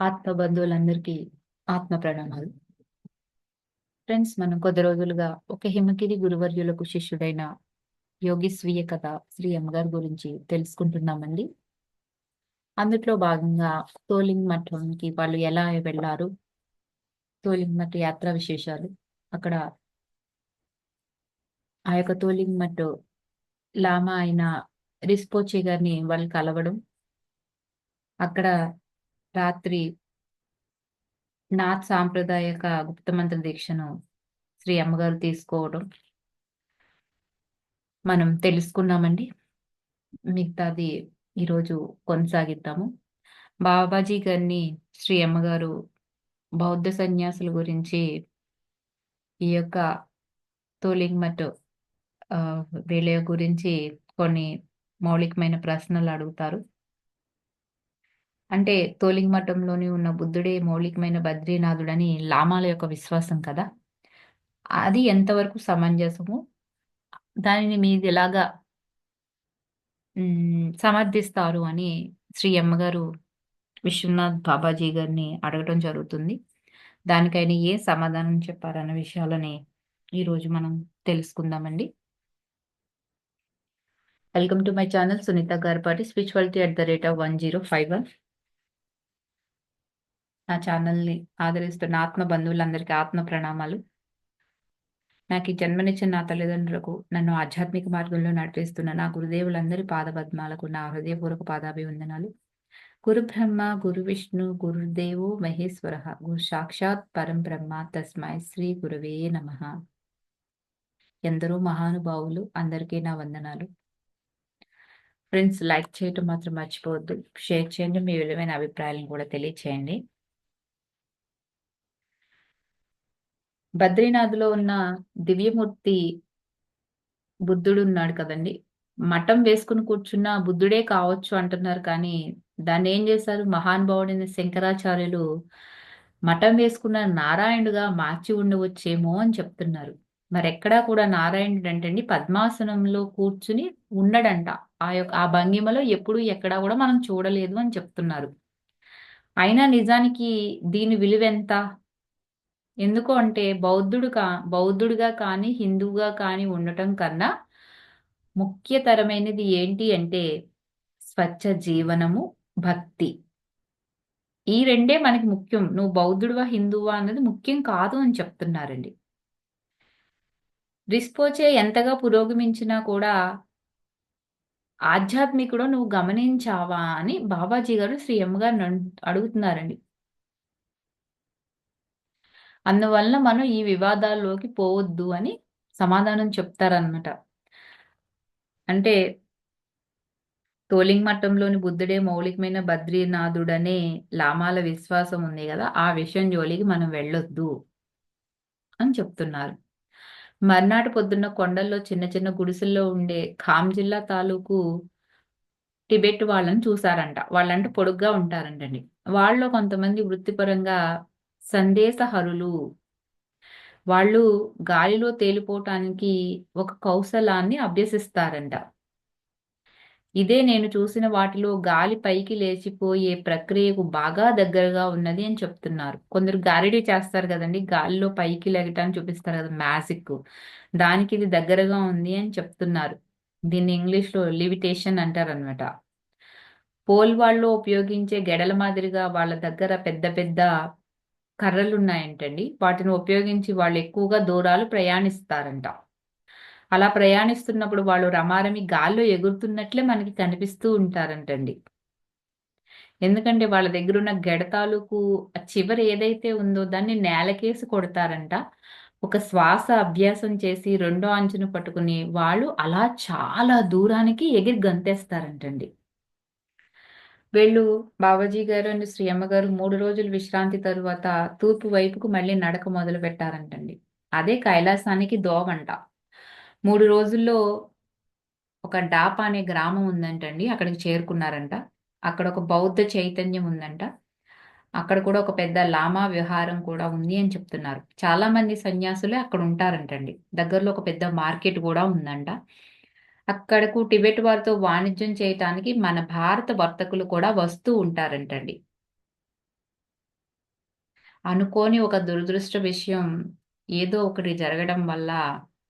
ఆత్మ బంధువులందరికీ ఆత్మ ప్రణామాలు. ఫ్రెండ్స్ మనం కొద్ది రోజులుగా ఒక హిమగిరి గురువర్యులకు శిష్యుడైన యోగి స్వీయ కథ శ్రీ అమ్మగారి గురించి తెలుసుకుంటున్నామండి. అందుట్లో భాగంగా తోలింగ్ మఠంకి వాళ్ళు ఎలా వెళ్ళారు తోలింగ్ మఠ యాత్ర విశేషాలు అక్కడ ఆ యొక్క తోలింగ్ మఠ లామా అయిన రిస్పోచే గారిని వాళ్ళు కలవడం అక్కడ రాత్రి నాథ్ సాంప్రదాయక గుప్తమంత్ర దీక్షను శ్రీ అమ్మగారు తీసుకోవడం మనం తెలుసుకున్నామండి. మిగతాది ఈరోజు కొనసాగిద్దాము. బాబాజీ గారిని శ్రీ అమ్మగారు బౌద్ధ సన్యాసుల గురించి ఈ యొక్క తోలింగ్మట్ వీళ్ళ గురించి కొన్ని మౌలికమైన ప్రశ్నలు అడుగుతారు. అంటే తోలింగ్ మఠంలోని ఉన్న బుద్ధుడే మౌలికమైన బద్రీనాథుడని లామాల యొక్క విశ్వాసం కదా? అది ఎంతవరకు సమంజసము? దానిని మీది ఎలాగా సమర్థిస్తారు అని శ్రీ అమ్మగారు విశ్వనాథ్ బాబాజీ గారిని అడగటం జరుగుతుంది. దానికైనా ఏ సమాధానం చెప్పారన్న విషయాలని ఈరోజు మనం తెలుసుకుందామండి. Welcome to my channel Sunitha Garipati spirituality at the rate of one zero five one. నా ఛానల్ని ఆదరిస్తున్న ఆత్మ బంధువులందరికీ ఆత్మ ప్రణామాలు. నాకు ఈ జన్మనిచ్చిన నా తల్లిదండ్రులకు నన్ను ఆధ్యాత్మిక మార్గంలో నడిపిస్తున్న నా గురుదేవులందరి పాదపద్మాలకు నా హృదయపూర్వక పాదాభివందనాలు. గురు బ్రహ్మ గురు విష్ణు గురుదేవు మహేశ్వర గురు సాక్షాత్ పరం బ్రహ్మ తస్మై శ్రీ గురువే నమ. ఎందరో మహానుభావులు అందరికీ నా వందనాలు. ఫ్రెండ్స్ లైక్ చేయటం మాత్రం మర్చిపోవద్దు. షేర్ చేయండి మీ విలువైన అభిప్రాయాలను కూడా తెలియచేయండి. బద్రీనాథ్లో ఉన్న దివ్యమూర్తి బుద్ధుడు ఉన్నాడు కదండి. మఠం వేసుకుని కూర్చున్న బుద్ధుడే కావచ్చు అంటున్నారు కానీ దాన్ని ఏం చేశారు? మహానుభావుడైన శంకరాచార్యులు మఠం వేసుకున్న నారాయణుడుగా మార్చి ఉండవచ్చేమో అని చెప్తున్నారు. మరి ఎక్కడా కూడా నారాయణుడు అంటండి పద్మాసనంలో కూర్చుని ఉండడంట ఆ యొక్క ఆ భంగిమలో ఎప్పుడు ఎక్కడా కూడా మనం చూడలేదు అని చెప్తున్నారు. అయినా నిజానికి దీని విలువెంత? ఎందుకు అంటే బౌద్ధుడు కా బౌద్ధుడిగా కానీ హిందువుగా కానీ ఉండటం కన్నా ముఖ్యతరమైనది ఏంటి అంటే స్వచ్ఛ జీవనము భక్తి. ఈ రెండే మనకి ముఖ్యం. నువ్వు బౌద్ధుడువా హిందువా అన్నది ముఖ్యం కాదు అని చెప్తున్నారండి. రిస్పోచే ఎంతగా పురోగమించినా కూడా ఆధ్యాత్మికుడు నువ్వు గమనించావా అని బాబాజీ గారు శ్రీ అమ్మగారు అడుగుతున్నారండి. అందువలన మనం ఈ వివాదాల్లోకి పోవద్దు అని సమాధానం చెప్తారనమాట అంటే తోలింగ్ మట్టంలోని బుద్ధుడే మౌలికమైన బద్రీనాథుడనే లామాల విశ్వాసం ఉంది కదా ఆ విషయం జోలికి మనం వెళ్ళొద్దు అని చెప్తున్నారు. మర్నాటి పొద్దున్న కొండల్లో చిన్న చిన్న గుడిసెల్లో ఉండే ఖామ్ జిల్లా తాలూకు టిబెట్ వాళ్ళని చూసారంట వాళ్ళంటే పొడుగ్గా ఉంటారంటండి. వాళ్ళు కొంతమంది వృత్తిపరంగా సందేశహరులు. వాళ్ళు గాలిలో తేలిపోవటానికి ఒక కౌశలాన్ని అభ్యసిస్తారంట. ఇదే నేను చూసిన వాటిలో గాలి పైకి లేచిపోయే ప్రక్రియకు బాగా దగ్గరగా ఉన్నది అని చెప్తున్నారు. కొందరు గారిడి చేస్తారు కదండి గాలిలో పైకి లెగటాన్ని చూపిస్తారు కదా మ్యాజిక్. దానికి ఇది దగ్గరగా ఉంది అని చెప్తున్నారు. దీన్ని ఇంగ్లీష్లో లివిటేషన్ అంటారనమాట పోల్ వాళ్ళు ఉపయోగించే గెడల మాదిరిగా వాళ్ళ దగ్గర పెద్ద పెద్ద కర్రలు ఉన్నాయంటండి వాటిని ఉపయోగించి వాళ్ళు ఎక్కువగా దూరాలు ప్రయాణిస్తారంట. అలా ప్రయాణిస్తున్నప్పుడు వాళ్ళు రమారమి గాల్లో ఎగురుతున్నట్లే మనకి కనిపిస్తూ ఉంటారంటండి. ఎందుకంటే వాళ్ళ దగ్గర ఉన్న గెడతాలుకు చివరి ఏదైతే ఉందో దాన్ని నేలకేసి కొడతారంట. ఒక శ్వాస అభ్యాసం చేసి రెండో అంచును పట్టుకుని వాళ్ళు అలా చాలా దూరానికి ఎగిరి గంతేస్తారంటండి. వీళ్ళు. బాబాజీ గారు అండ్ శ్రీ అమ్మగారు మూడు రోజులు విశ్రాంతి తరువాత తూర్పు వైపుకు మళ్ళీ నడక మొదలు పెట్టారంటండి. అదే కైలాసానికి దోవంట. మూడు రోజుల్లో ఒక డాపా అనే గ్రామం ఉందంటండి. అక్కడికి చేరుకున్నారంట. అక్కడ ఒక బౌద్ధ చైతన్యం ఉందంట. అక్కడ కూడా ఒక పెద్ద లామా విహారం కూడా ఉంది అని చెప్తున్నారు. చాలా మంది సన్యాసులే అక్కడ ఉంటారంటండి. దగ్గరలో ఒక పెద్ద మార్కెట్ కూడా ఉందంట. అక్కడకు టిబెట్ వారితో వాణిజ్యం చేయటానికి మన భారత వర్తకులు కూడా వస్తూ ఉంటారంటండి. అనుకోని ఒక దురదృష్ట విషయం ఏదో ఒకటి జరగడం వల్ల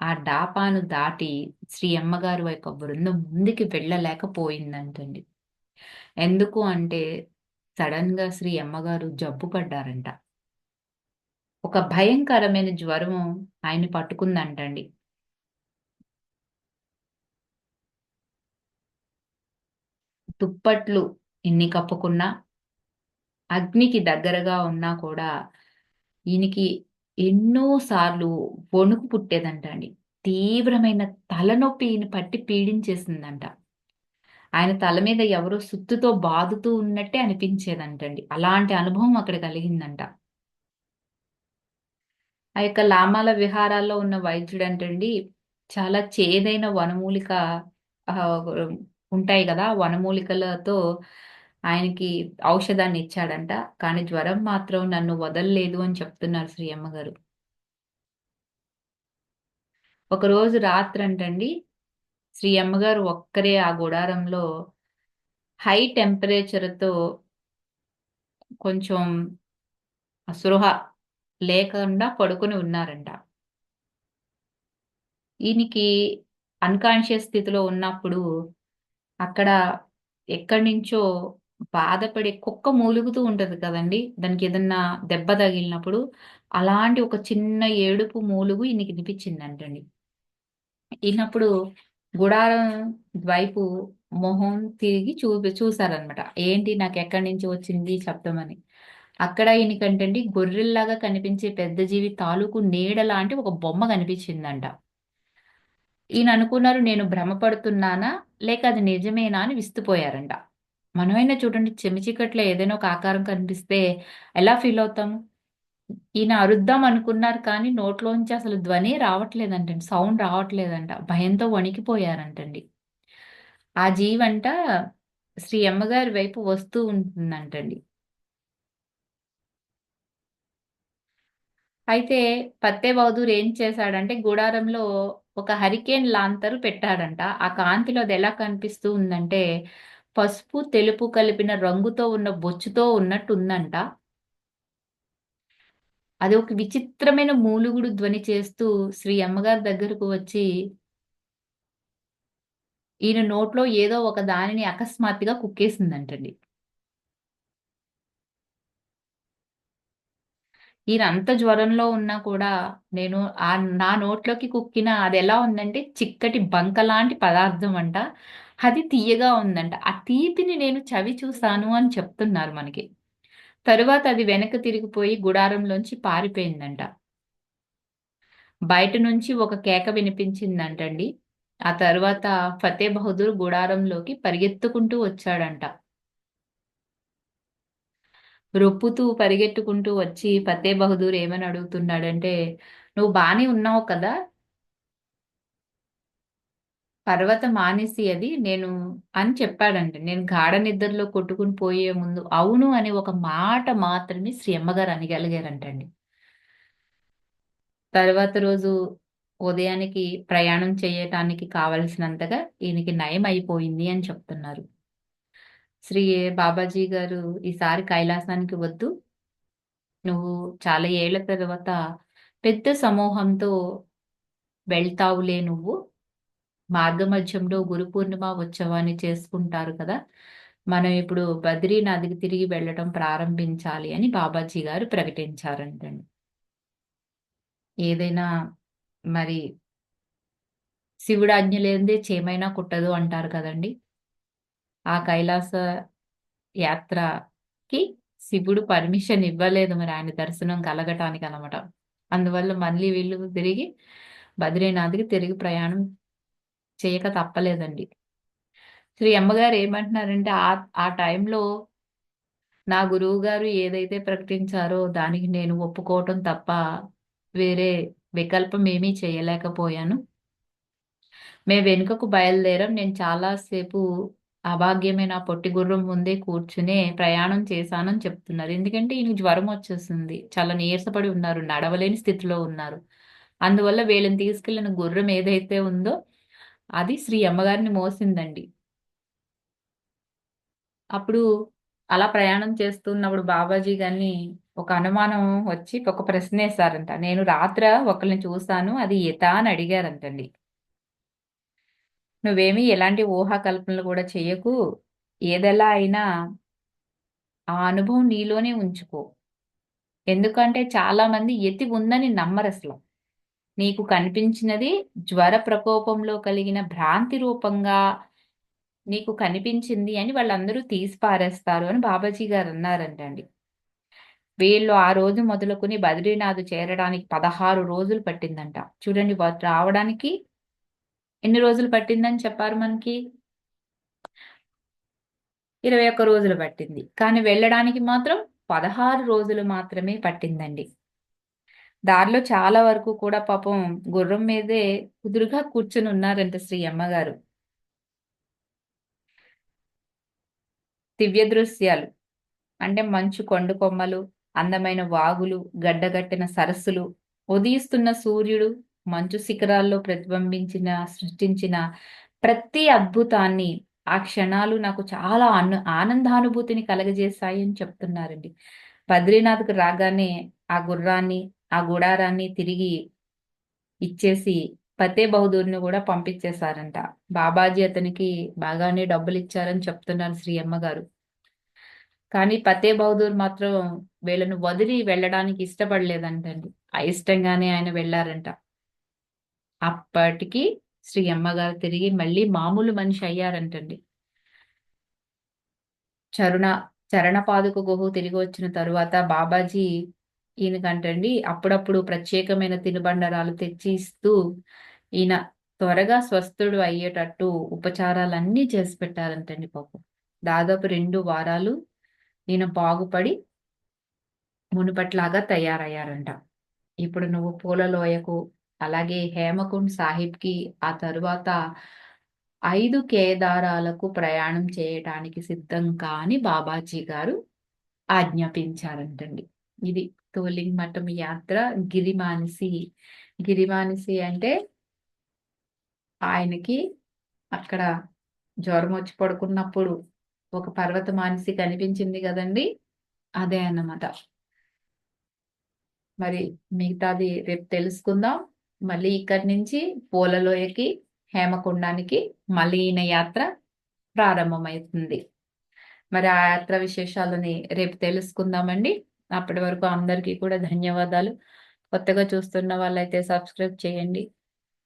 ఆ డాపాను దాటి శ్రీ అమ్మగారు యొక్క బృందం ముందుకి వెళ్ళలేకపోయిందంటండి. ఎందుకు అంటే సడన్గా శ్రీ అమ్మగారు జబ్బు పడ్డారంట. ఒక భయంకరమైన జ్వరం ఆయన పట్టుకుందంటండి. దుప్పట్లు ఎన్ని కప్పుకున్నా అగ్నికి దగ్గరగా ఉన్నా కూడా ఈయనకి ఎన్నోసార్లు వణుకు పుట్టేదంట అండి. తీవ్రమైన తలనొప్పి ఈయన పట్టి పీడించేసిందంట. ఆయన తల మీద ఎవరో సుత్తుతో బాదుతూ ఉన్నట్టే అనిపించేదంటండి అలాంటి అనుభవం అక్కడ కలిగిందంట. ఆ యొక్క లామాల విహారాల్లో ఉన్న వైద్యుడు అంటండి చాలా చేదైన వనమూలిక ఉంటాయి కదా వనమూలికలతో ఆయనకి ఔషధాన్ని ఇచ్చాడంట. కానీ జ్వరం మాత్రం నన్ను వదలలేదు అని చెప్తున్నారు శ్రీ అమ్మగారు ఒకరోజు రాత్రి అంటండి శ్రీ అమ్మగారు ఒక్కరే ఆ గుడారంలో హై టెంపరేచర్తో కొంచెం అసృహ లేకుండా పడుకొని ఉన్నారంట. ఈయనకి అన్కాన్షియస్ స్థితిలో ఉన్నప్పుడు అక్కడ ఎక్కడి నుంచో బాధపడే కుక్క మూలుగుతూ ఉంటది కదండి. దానికి ఏదన్నా దెబ్బ తగిలినప్పుడు అలాంటి ఒక చిన్న ఏడుపు మూలుగు ఈయనకి వినిపించింది అంటండి ఈయనప్పుడు గుడారం వైపు మొహం తిరిగి చూపి చూసారనమాట ఏంటి నాకు ఎక్కడి నుంచి వచ్చింది శబ్దం అని. అక్కడ ఈయనకంటండి గొర్రెల్లాగా కనిపించే పెద్ద జీవి తాలూకు నీడ లాంటి ఒక బొమ్మ కనిపించిందంట. ఈయన అనుకున్నారు నేను భ్రమపడుతున్నానా? లేక అది నిజమేనా అని విస్తుపోయారంట. మనమైనా చూడండి చెమిచికట్లో ఏదైనా ఒక ఆకారం కనిపిస్తే ఎలా ఫీల్ అవుతాము ఈయన అరుద్దాం అనుకున్నారు కానీ నోట్లోంచి అసలు ధ్వని రావట్లేదంటండి సౌండ్ రావట్లేదంట. భయంతో వణికిపోయారంటండి. ఆ జీవంట శ్రీ అమ్మగారి వైపు వస్తూ ఉంటుందంటండి. అయితే పత్తే బహదూర్ ఏం చేశాడంటే గుడారంలో ఒక హరికేన్ లాంతరు పెట్టాడంట. ఆ కాంతిలో అది ఎలా కనిపిస్తూ ఉందంటే పసుపు తెలుపు కలిపిన రంగుతో ఉన్న బొచ్చుతో ఉన్నట్టు ఉందంట అది ఒక విచిత్రమైన మూలుగుడు ధ్వని చేస్తూ శ్రీ అమ్మగారి దగ్గరకు వచ్చి ఈయన నోట్లో ఏదో ఒక దానిని అకస్మాత్తుగా కుక్కేసిందంటండి. ఈయన అంత జ్వరంలో ఉన్నా కూడా నేను ఆ నా నోట్లోకి కుక్కిన అది ఎలా ఉందంటే చిక్కటి బంక లాంటి పదార్థం అంట. అది తీయగా ఉందంట. ఆ తీపిని నేను చవి చూశాను అని చెప్తున్నారు మనకి. తరువాత అది వెనక తిరిగిపోయి గుడారంలోంచి పారిపోయిందంట. బయట నుంచి ఒక కేక వినిపించిందంటండి. ఆ తర్వాత ఫతే బహదూర్ గుడారంలోకి పరిగెత్తుకుంటూ వచ్చాడంట. రొప్పుతూ పరిగెట్టుకుంటూ వచ్చి ఫతే బహదూర్ ఏమని అడుగుతున్నాడంటే నువ్వు బానే ఉన్నావు కదా? పర్వత మానేసి అది నేను అని చెప్పాడంటే. నేను గాఢ నిద్రలో కొట్టుకుని పోయే ముందు అవును అనే ఒక మాట మాత్రమే శ్రీ అమ్మగారు అనగలిగారంటండి. తర్వాత రోజు ఉదయానికి ప్రయాణం చేయటానికి కావలసినంతగా ఈయనకి నయం అయిపోయింది అని చెప్తున్నారు. శ్రీ బాబాజీ గారు ఈసారి కైలాసానికి వద్దు. నువ్వు చాలా ఏళ్ళ తర్వాత పెద్ద సమూహంతో వెళ్తావులే నువ్వు. మార్గమధ్యంలో గురు పూర్ణిమ ఉత్సవాన్ని చేసుకుంటారు కదా. మనం ఇప్పుడు బద్రీనాథ్కి తిరిగి వెళ్ళటం ప్రారంభించాలి అని బాబాజీ గారు ప్రకటించారంటండి. ఏదైనా మరి శివుడు ఆజ్ఞ లేదే చేమైనా కుట్టదు అంటారు కదండి. ఆ కైలాస యాత్రకి శివుడు పర్మిషన్ ఇవ్వలేదు మరి ఆయన దర్శనం కలగటానికి అనమాట అందువల్ల మళ్ళీ వీళ్ళు తిరిగి బద్రీనాథ్కి తిరిగి ప్రయాణం చేయక తప్పలేదండి. శ్రీ అమ్మగారు ఏమంటున్నారంటే ఆ ఆ టైంలో నా గురువు గారు ఏదైతే ప్రకటించారో దానికి నేను ఒప్పుకోవటం తప్ప వేరే వికల్పం ఏమీ చేయలేకపోయాను. మేము వెనుకకు బయలుదేరాం. నేను చాలాసేపు అభాగ్యమైన పొట్టి గుర్రం ముందే కూర్చునే ప్రయాణం చేశానని చెప్తున్నారు. ఎందుకంటే ఈయన జ్వరం వచ్చేసింది. చాలా నీరసపడి ఉన్నారు. నడవలేని స్థితిలో ఉన్నారు. అందువల్ల వీళ్ళని తీసుకెళ్ళిన గుర్రం ఏదైతే ఉందో అది శ్రీ అమ్మగారిని మోసిందండి. అప్పుడు అలా ప్రయాణం చేస్తున్నప్పుడు బాబాజీ గారిని ఒక అనుమానం వచ్చి ఒక ప్రశ్న వేశారంట నేను రాత్ర ఒకరిని చూశాను. అది ఈత అని అడిగారంటండి. నువ్వేమీ ఎలాంటి ఊహా కల్పనలు కూడా చేయకు ఏదెలా అయినా ఆ అనుభవం నీలోనే ఉంచుకో. ఎందుకంటే చాలామంది ఎతి ఉందని నమ్మరు అసలు. నీకు కనిపించినది జ్వర ప్రకోపంలో కలిగిన భ్రాంతి రూపంగా నీకు కనిపించింది అని వాళ్ళందరూ తీసి పారేస్తారు అని బాబాజీ గారు అన్నారంటండి వీళ్ళు ఆ రోజు మొదలుకొని బద్రీనాథ్ చేరడానికి పదహారు రోజులు పట్టిందంట. చూడండి రావడానికి ఎన్ని రోజులు పట్టిందని చెప్పారు మనకి? ఇరవై ఒక్క రోజులు పట్టింది. కానీ వెళ్ళడానికి మాత్రం పదహారు రోజులు మాత్రమే పట్టిందండి. దారిలో చాలా వరకు కూడా పాపం గుర్రం మీదే కుదురుగా కూర్చుని ఉన్నారంట శ్రీ అమ్మగారు. దివ్య దృశ్యాలు. అంటే మంచు కొండ కొమ్మలు అందమైన వాగులు గడ్డగట్టిన సరస్సులు ఉదయిస్తున్న సూర్యుడు మంచు శిఖరాల్లో ప్రతిబింబించిన సృష్టించిన ప్రతి అద్భుతాన్ని ఆ క్షణాలు నాకు చాలా అను ఆనందానుభూతిని కలగజేశాయి అని చెప్తున్నారండి. బద్రీనాథ్కు రాగానే ఆ గుర్రాన్ని ఆ గుడారాన్ని తిరిగి ఇచ్చేసి ఫతే బహదూర్ని కూడా పంపించేశారంట. బాబాజీ అతనికి బాగానే డబ్బులు ఇచ్చారని చెప్తున్నారు శ్రీ అమ్మగారు. కానీ ఫతే బహదూర్ మాత్రం వీళ్ళను వదిలి వెళ్ళడానికి ఇష్టపడలేదంటండి. అయిష్టంగానే ఆయన వెళ్ళారంట. అప్పటికి శ్రీ అమ్మగారు తిరిగి మళ్ళీ మామూలు మనిషి అయ్యారంటండి. చరుణ చరణపాదుక గుహ తిరిగి వచ్చిన తరువాత బాబాజీ ఈయనకంటండి అప్పుడప్పుడు ప్రత్యేకమైన తినుబండరాలు తెచ్చి ఇస్తూ ఈయన త్వరగా స్వస్థుడు అయ్యేటట్టు ఉపచారాలన్నీ చేసి పెట్టారంటండి పాపం. దాదాపు రెండు వారాలు ఈయన బాగుపడి మునుపట్లాగా తయారయ్యారంట. ఇప్పుడు నువ్వు పూలలోయకు అలాగే హేమకుండ్ సాహిబ్కి ఆ తరువాత ఐదు కేదారాలకు ప్రయాణం చేయటానికి సిద్ధం కాని బాబాజీ గారు ఆజ్ఞాపించారంటండి. ఇది తోలింగ్ మఠం యాత్ర గిరిమానిసి. గిరిమానిసి అంటే ఆయనకి అక్కడ జ్వరం వచ్చి పడుకున్నప్పుడు ఒక పర్వత మానిసి కనిపించింది కదండి. అదే అన్నమాట. మరి మిగతాది రేపు తెలుసుకుందాం. మళ్ళీ ఇక్కడి నుంచి పూలలోయకి హేమకుండానికి మళ్ళీ ఈయన యాత్ర ప్రారంభమవుతుంది. మరి ఆ యాత్ర విశేషాలని రేపు తెలుసుకుందామండి. అప్పటి వరకు అందరికీ కూడా ధన్యవాదాలు. కొత్తగా చూస్తున్న వాళ్ళైతే సబ్స్క్రైబ్ చేయండి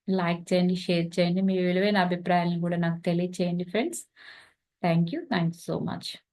లైక్ చేయండి షేర్ చేయండి. మీ విలువైన అభిప్రాయాలను కూడా నాకు తెలియచేయండి friends. Thank you. Thank so much.